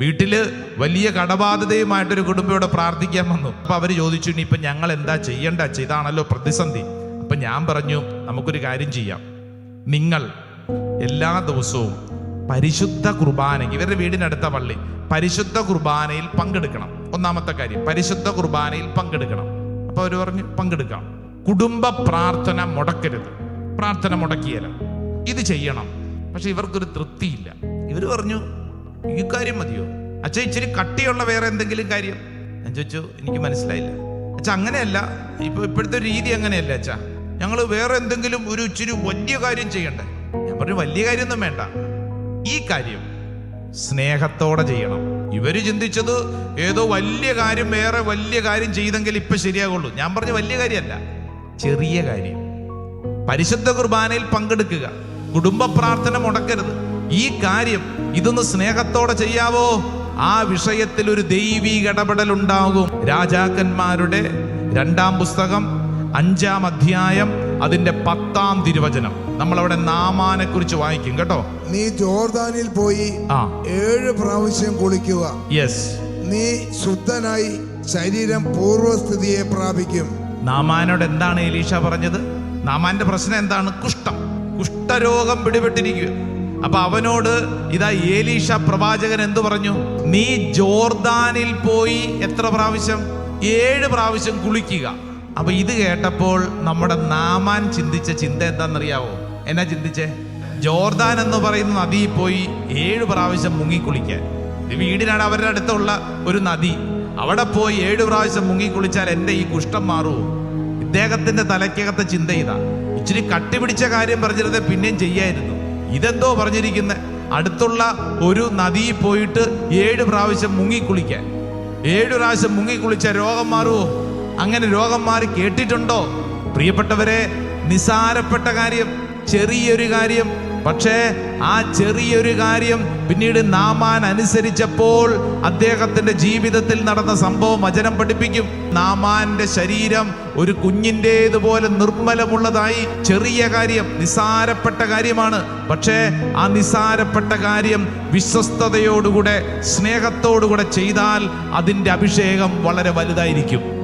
വീട്ടിൽ വലിയ കടബാധിതയുമായിട്ടൊരു കുടുംബം ഇവിടെ പ്രാർത്ഥിക്കാൻ വന്നു. അപ്പൊ അവർ ചോദിച്ചു ഇനി ഇപ്പൊ ഞങ്ങൾ എന്താ ചെയ്യേണ്ട? ഇതാണല്ലോ പ്രതിസന്ധി. അപ്പൊ ഞാൻ പറഞ്ഞു നമുക്കൊരു കാര്യം ചെയ്യാം. നിങ്ങൾ എല്ലാ ദിവസവും പരിശുദ്ധ കുർബാന ഇവരുടെ വീടിനടുത്ത പള്ളി പരിശുദ്ധ കുർബാനയിൽ പങ്കെടുക്കണം. ഒന്നാമത്തെ കാര്യം പരിശുദ്ധ കുർബാനയിൽ പങ്കെടുക്കണം. അപ്പൊ അവർ പറഞ്ഞു പങ്കെടുക്കാം. കുടുംബ പ്രാർത്ഥന മുടക്കരുത്. പ്രാർത്ഥന മുടക്കിയല്ല. ഇത് ചെയ്യണം. പക്ഷെ ഇവർക്കൊരു തൃപ്തിയില്ല. ഇവർ പറഞ്ഞു ഈ കാര്യം മതിയോ? അച്ഛൻ ഇച്ചിരി കട്ടിയുള്ള വേറെ എന്തെങ്കിലും കാര്യം. ഞാൻ ചോദിച്ചു എനിക്ക് മനസ്സിലായില്ല. അച്ഛ അങ്ങനെയല്ല. ഇപ്പൊ ഇപ്പോഴത്തെ രീതി അങ്ങനെയല്ല അച്ഛ? ഞങ്ങൾ വേറെ എന്തെങ്കിലും ഒരു ഇച്ചിരി വലിയ കാര്യം ചെയ്യണ്ടേ? ഞാൻ പറഞ്ഞു വലിയ കാര്യമൊന്നും വേണ്ട. ഈ കാര്യം സ്നേഹത്തോടെ ചെയ്യണം. ഇവർ ചിന്തിച്ചത് ഏതോ വലിയ കാര്യം വേറെ വലിയ കാര്യം ചെയ്തെങ്കിൽ ഇപ്പൊ ശരിയാകുള്ളൂ. ഞാൻ പറഞ്ഞു വലിയ കാര്യമല്ല. ചെറിയ കാര്യം. പരിശുദ്ധ കുർബാനയിൽ പങ്കെടുക്കുക. കുടുംബ പ്രാർത്ഥന മുടക്കരുത്. ഈ കാര്യം ഇതൊന്ന് സ്നേഹത്തോടെ ചെയ്യാവോ? ആ വിഷയത്തിൽ ഒരു ദൈവീക ഇടപെടൽ ഉണ്ടാകും. രാജാക്കന്മാരുടെ രണ്ടാം പുസ്തകം അഞ്ചാം അധ്യായം അതിന്റെ പത്താം തിരുവചനം. നമ്മൾ അവിടെ നാമാനെ കുറിച്ച് വായിക്കും കേട്ടോ? നീ ജോർദാനിൽ പോയി ആ. ഏഴ് പ്രാവശ്യം കുളിക്കുക. യെസ് നീ ശുദ്ധനായി ശരീരം പൂർവസ്ഥിതിയെ പ്രാപിക്കും. നാമാനോട് എന്താണ് എലീഷ പറഞ്ഞത്? നാമാന്റെ പ്രശ്നം എന്താണ്? കുഷ്ഠം. കുഷ്ഠരോഗം പിടിപെട്ടിരിക്കുക അപ്പൊ അവനോട് ഇതാ ഏലീഷ പ്രവാചകൻ എന്തു പറഞ്ഞു? നീ ജോർദാനിൽ പോയി എത്ര പ്രാവശ്യം? ഏഴ് പ്രാവശ്യം കുളിക്കുക. അപ്പൊ ഇത് കേട്ടപ്പോൾ നമ്മുടെ നാമാൻ ചിന്തിച്ച ചിന്ത എന്താണെന്നറിയാവോ? എന്നാ ചിന്തിച്ചേ? ജോർദാൻ എന്ന് പറയുന്ന നദിയിൽ പോയി ഏഴ് പ്രാവശ്യം മുങ്ങിക്കുളിക്കാൻ. വീടിനാണ് അവരുടെ അടുത്തുള്ള ഒരു നദി. അവിടെ പോയി ഏഴ് പ്രാവശ്യം മുങ്ങിക്കുളിച്ചാൽ എന്റെ ഈ കുഷ്ഠം മാറുമോ? ഇദ്ദേഹത്തിന്റെ തലയ്ക്കകത്തെ ചിന്ത ഇതാ. ഇച്ചിരി കട്ടിപിടിച്ച കാര്യം പറഞ്ഞിരുന്നത് പിന്നെയും ചെയ്യായിരുന്നു. ഇതെന്തോ പറഞ്ഞിരിക്കുന്ന. അടുത്തുള്ള ഒരു നദിയിൽ പോയിട്ട് ഏഴ് പ്രാവശ്യം മുങ്ങിക്കുളിക്കാൻ. ഏഴ് പ്രാവശ്യം മുങ്ങിക്കുളിച്ച രോഗം മാറുമോ അങ്ങനെ രോഗം മാറി കേട്ടിട്ടുണ്ടോ? പ്രിയപ്പെട്ടവരെ നിസാരപ്പെട്ട കാര്യം ചെറിയൊരു കാര്യം പക്ഷേ ആ ചെറിയൊരു കാര്യം പിന്നീട് നാമാൻ അനുസരിച്ചപ്പോൾ അദ്ദേഹത്തിന്റെ ജീവിതത്തിൽ നടന്ന സംഭവം വചനം പഠിപ്പിക്കും. നാമാന്റെ ശരീരം ഒരു കുഞ്ഞിന്റെതുപോലെ നിർമ്മലമുള്ളതായി ചെറിയ കാര്യം നിസാരപ്പെട്ട കാര്യമാണ്. പക്ഷേ ആ നിസാരപ്പെട്ട കാര്യം വിശ്വസ്തയോടുകൂടെ സ്നേഹത്തോടുകൂടെ ചെയ്താൽ അതിന്റെ അഭിഷേകം വളരെ വലുതായിരിക്കും.